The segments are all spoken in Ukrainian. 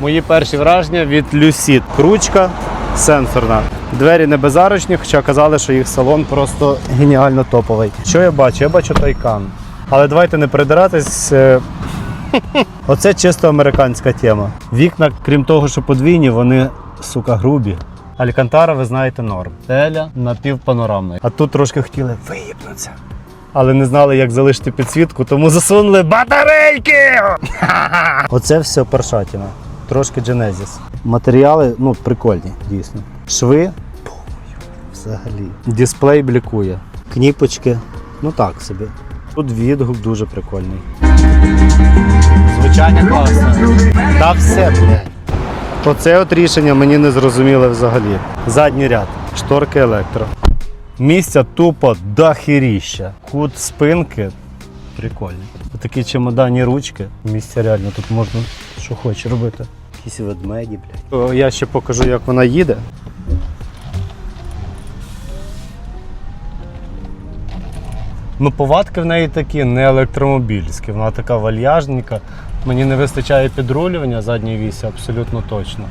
Мої перші враження від Lucid. Ручка сенсорна. Двері не безарочні, хоча казали, що їх салон просто геніально топовий. Що я бачу? Я бачу тайкан. Але давайте не придиратись. е, Оце чисто американська тема. Вікна, крім того, що подвійні, вони, сука, грубі. Алькантара, ви знаєте, норм. Теля напівпанорамна. А тут трошки хотіли виїбнутися. Але не знали, як залишити підсвітку, тому засунули батарейки! Оце все першатіна. Трошки Genesis. Матеріали, ну, прикольні, дійсно. Шви. Взагалі. Дисплей блікує. Кніпочки. Ну так собі. Тут відгук дуже прикольний. Звучання класне. Та все, блядь. Оце от рішення мені не зрозуміле взагалі. Задній ряд, шторки електро. Місця тупо дохіріща. Кут спинки. Прикольно. Такі чемодані ручки. Місця реально тут можна що хочеш робити. Якісь ведмеді, блядь. Я ще покажу, як вона їде. Ну, повадки в неї такі не електромобільські, вона така вальяжненька. Мені не вистачає підрулювання задньої вісі, абсолютно точно.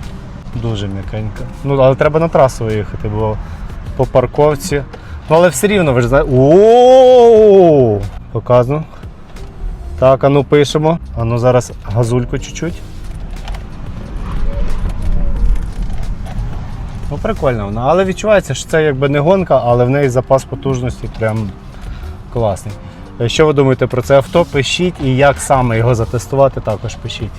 Дуже м'якенька. Ну, але треба на трасу виїхати, бо по парковці. Ну, але все рівно, ви ж знаєте. Показано. Так, а ну пишемо. А ну зараз газульку чуть-чуть. Ну, прикольно вона. Але відчувається, що це якби не гонка, але в неї запас потужності прям класний. Що ви думаєте про це авто? Пишіть і як саме його затестувати, також пишіть.